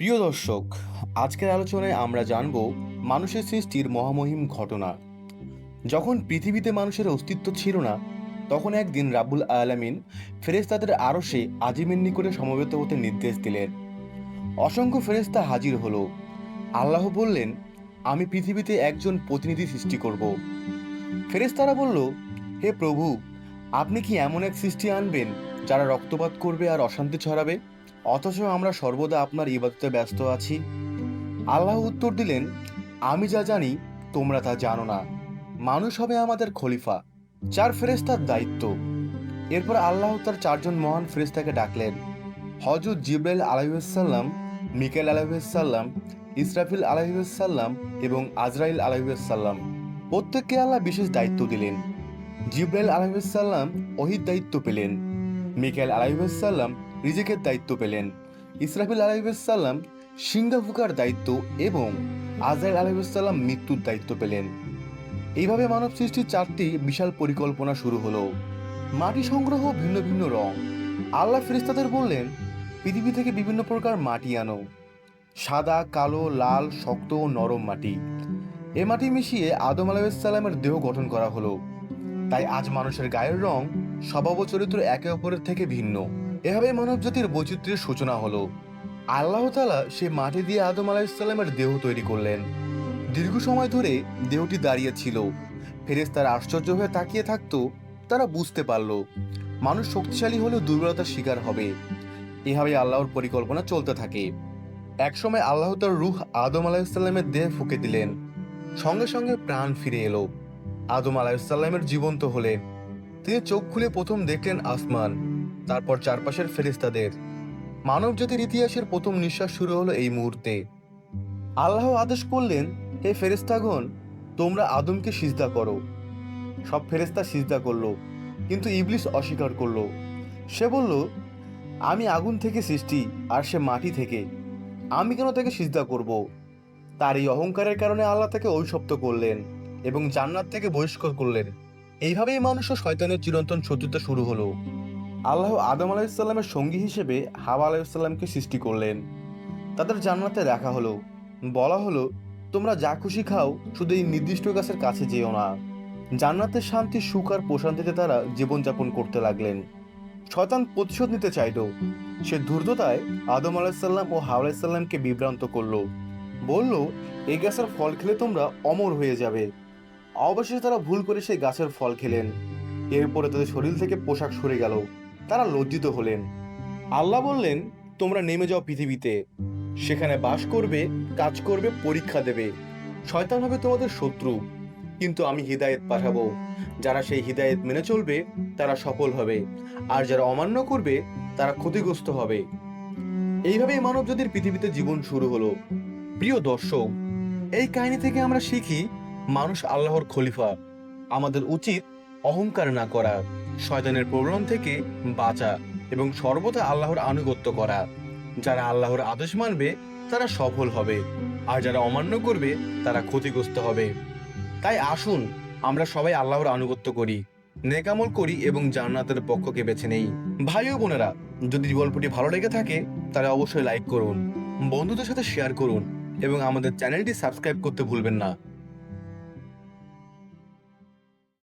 প্রিয় দর্শক, আজকের আলোচনায় আমরা জানব মানুষের সৃষ্টির মহামহিম ঘটনা। যখন পৃথিবীতে মানুষের অস্তিত্ব ছিল না, তখন একদিন রাব্বুল আলামিন ফেরেশতাদের আরশে আজিমের নিকটে সমবেত হতে নির্দেশ দিলেন। অসংখ্য ফেরেশতা হাজির হলো। আল্লাহ বললেন, আমি পৃথিবীতে একজন প্রতিনিধি সৃষ্টি করব। ফেরেশতারা বলল, হে প্রভু, আপনি কি এমন এক সৃষ্টি আনবেন যারা রক্তপাত করবে আর অশান্তি ছড়াবে? অথচ আমরা সর্বদা আপনার ইবাদতে ব্যস্ত আছি। আল্লাহ উত্তর দিলেন, আমি যা জানি, তোমরা তা জানো না। মানুষ হবে আমাদের খলিফা চার ফেরেস্তার দায়িত্ব। এরপর আল্লাহ তার চারজন মহান ফেরেস্তাকে ডাকলেন হজরত জিব্রাইল আলাইসাল্লাম মিকেল আলাইসাল্লাম ইসরাফিল আলাইসাল্লাম এবং আজরাইল আলাইসাল্লাম প্রত্যেককে আল্লাহ বিশেষ দায়িত্ব দিলেন। জিব্রাইল আলাইসাল্লাম অহিত দায়িত্ব পেলেন মিকেল আলাইসাল্লাম রিজেকের দায়িত্ব পেলেন। ইসরাফিল আলাইসাল্লাম সিংহা ফুকার দায়িত্ব এবং আজরাইল আলাইসাল্লাম মৃত্যুর দায়িত্ব পেলেন। এইভাবে মানব সৃষ্টির চারটি বিশাল পরিকল্পনা শুরু হলো। মাটি সংগ্রহ ভিন্ন ভিন্ন রং। আল্লাহ ফেরেশতাদের বললেন, পৃথিবী থেকে বিভিন্ন প্রকার মাটি আনো। সাদা, কালো, লাল, শক্ত ও নরম মাটি। এ মাটি মিশিয়ে আদম আলাইসাল্লামের দেহ গঠন করা হলো। তাই আজ মানুষের গায়ের রং স্বভাব চরিত্র একে অপরের থেকে ভিন্ন। এভাবে মানব জাতির বৈচিত্র্যের সূচনা হলো। আল্লাহ তালা সে মাটি দিয়ে আদম আলাইসাল্লামের দেহ তৈরি করলেন। দীর্ঘ সময় ধরে দেহটি দাঁড়িয়ে ছিল। ফেরেশতারা আশ্চর্য হয়ে তাকিয়ে থাকতো, তারা বুঝতে পারল, মানুষ শক্তিশালী হলেও দুর্বলতার শিকার হবে। এভাবে আল্লাহর পরিকল্পনা চলতে থাকে। একসময় আল্লাহ তার রুহ আদম আলাইসাল্লামের দেহে ফুঁকে দিলেন। সঙ্গে সঙ্গে প্রাণ ফিরে এলো। আদম আলাইসাল্লামের জীবন্ত হলেন। তিনি চোখ খুলে প্রথম দেখলেন আসমান। তারপর চারপাশের ফেরেস্তাদের মানব জাতির ইতিহাসের প্রথম নিঃশ্বাস শুরু হলো এই মুহূর্তে। আল্লাহ আদেশ করলেন, হে ফেরেস্তাগণ তোমরা আদমকে সিজদা করো। সব ফেরেস্তা সিজদা করল, কিন্তু ইবলিস অস্বীকার করল। সে বলল, আমি আগুন থেকে সৃষ্টি আর সে মাটি থেকে। আমি কেন তাকে সিজদা করব? তার এই অহংকারের কারণে আল্লাহ তাকে ঐশপ্ত করলেন এবং জান্নাত থেকে বহিষ্কার করলেন। এইভাবেই মানুষ ও শয়তানের চিরন্তন শত্রুতা শুরু হলো। আল্লাহ আদম আলাইসাল্লামের সঙ্গী হিসেবে হাওয়া আলাইসাল্লামকে সৃষ্টি করলেন। তাদের জান্নাতে রাখা হলো। বলা হলো, তোমরা যা খুশি খাও, শুধু এই নির্দিষ্ট গাছের কাছে যেও না। জান্নাতের শান্তি, সুখ আর প্রশান্তিতে তারা জীবনযাপন করতে লাগলেন। শয়তান প্রতিশোধ নিতে চাইল। সে ধূর্ততায় আদম আলাইসাল্লাম ও হাওয়া আলাইসাল্লামকে বিভ্রান্ত করল। বলল, এই গাছের ফল খেলে তোমরা অমর হয়ে যাবে। অবশেষে তারা ভুল করে সেই গাছের ফল খেলেন। এরপরে তাদের শরীর থেকে পোশাক সরে গেল। তারা লজ্জিত হলেন। আল্লাহ বললেন, তোমরা নেমে যাও পৃথিবীতে। সেখানে বাস করবে, কাজ করবে, পরীক্ষা দেবে। শয়তান হবে তোমাদের শত্রু। কিন্তু আমি হিদায়েত পাঠাবো। যারা সেই হিদায়েত মেনে চলবে, তারা সফল হবে। আর যারা অমান্য করবে, তারা ক্ষতিগ্রস্ত হবে। এইভাবেই মানব জাতির পৃথিবীতে জীবন শুরু হলো। প্রিয় দর্শক, এই কাহিনী থেকে আমরা শিখি, মানুষ আল্লাহর খলিফা। আমাদের উচিত অহংকার না করা। শয়তানের প্রবলন থেকে বাঁচা এবং সর্বদা আল্লাহর আনুগত্য করা। যারা আল্লাহর আদেশ মানবে, তারা সফল হবে। আর যারা অমান্য করবে, তারা ক্ষতিগ্রস্ত হবে। তাই আসুন, আমরা সবাই আল্লাহর আনুগত্য করি, নেকামল করি এবং জান্নাতের পক্ষকে বেছে নেই। ভাই ও বোনেরা, যদি গল্পটি ভালো লেগে থাকে, তাহলে অবশ্যই লাইক করুন, বন্ধুদের সাথে শেয়ার করুন এবং আমাদের চ্যানেলটি সাবস্ক্রাইব করতে ভুলবেন না।